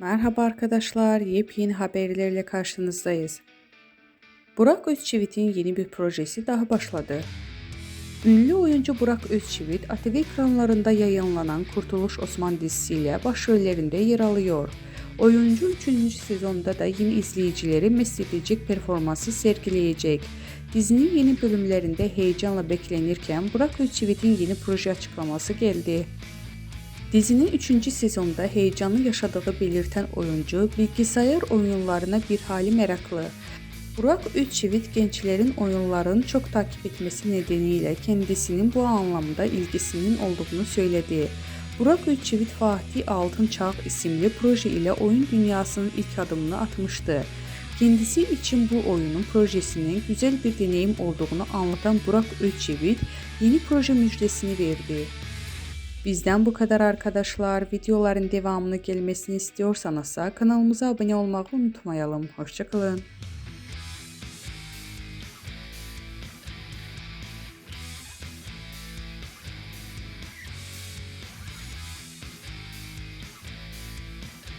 Merhaba arkadaşlar, yepyeni haberlerle karşınızdayız. Burak Özçivit'in yeni bir projesi daha başladı. Ünlü oyuncu Burak Özçivit, ATV ekranlarında yayınlanan Kurtuluş Osman dizisiyle başrollerinde yer alıyor. Oyuncu 3. sezonda da yeni izleyicileri mest edecek performansı sergileyecek. Dizinin yeni bölümlerinde heyecanla beklenirken Burak Özçivit'in yeni proje açıklaması geldi. Dizinin 3. sezonda heyecanlı yaşadığı belirten oyuncu bilgisayar oyunlarına bir hali meraklı. Burak Üççivit gençlerin oyunlarını çok takip etmesi nedeniyle kendisinin bu anlamda ilgisinin olduğunu söyledi. Burak Üççivit Fatih Altın Çağ isimli proje ile oyun dünyasının ilk adımını atmıştı. Kendisi için bu oyunun projesinin güzel bir deneyim olduğunu anlatan Burak Özçivit yeni proje müjdesini verdi. Bizden bu kadar arkadaşlar. Videoların devamını gelmesini istiyorsanız kanalımıza abone olmayı unutmayalım. Hoşçakalın.